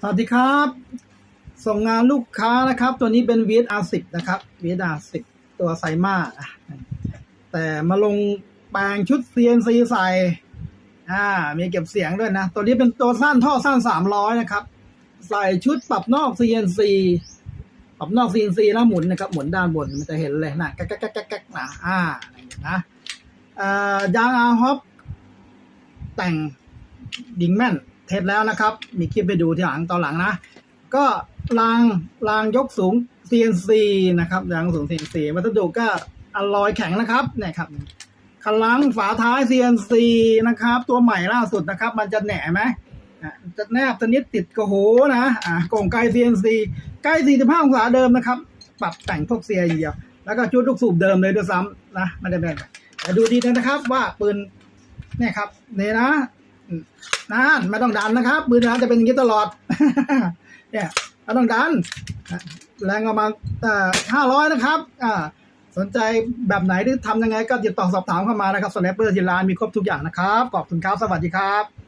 สวัสดีครับ ส่งงานลูกค้านะครับ ตัวนี้เป็น VSR 10นะครับ VSR 10ตัวไซมาแต่มาลงแปลงชุด CNC ใส่อ่า มีเก็บเสียงด้วยนะ ตัวนี้เป็นตัวสั้นท่อสั้น300นะครับ ใส่ชุดปรับนอก CNC ปรับนอก CNC แล้วหมุนนะครับ หมุนด้านบนมันจะเห็นเลยนะแก๊กแก๊กแก๊กแก๊กนะอ่านะอ่ายางอาร์ฮอปแต่งดิงแม่น เทสแล้วนะครับ มีคลิปไปดูที่หลังตอนหลังนะ ก็รางรางยกสูง CNC นะครับรางสูง CNC วัสดุก็อลลอยแข็งนะครับเนี่ยครับคันลังฝาท้าย CNC นะครับ ตัวใหม่ล่าสุดนะครับ มันจะแหน่ไหมจะแนบสนิทติดกระโหนะอ่ากล่องไกล CNC ใกล้45องศาเดิมนะครับ ปรับแต่งพวกเสียเยียว แล้วก็ชุดลูกสูบเดิมเลยด้วยซ้ำนะไม่ได้เป็นแต่ดูดีนะครับว่าปืนเนี่ยครับเนี่ยนะ นะไม่ต้องดันนะครับมือนะจะเป็นอย่างนี้ตลอด เนี่ยไม่ต้องดันแรงออกมาห้าร้อยนะครับอ่าสนใจแบบไหนหรือทำยังไงก็ติดต่อสอบถามเข้ามานะครับสแลปเปอร์ที่ร้านมีครบทุกอย่างนะครับ ขอบคุณครับ สวัสดีครับ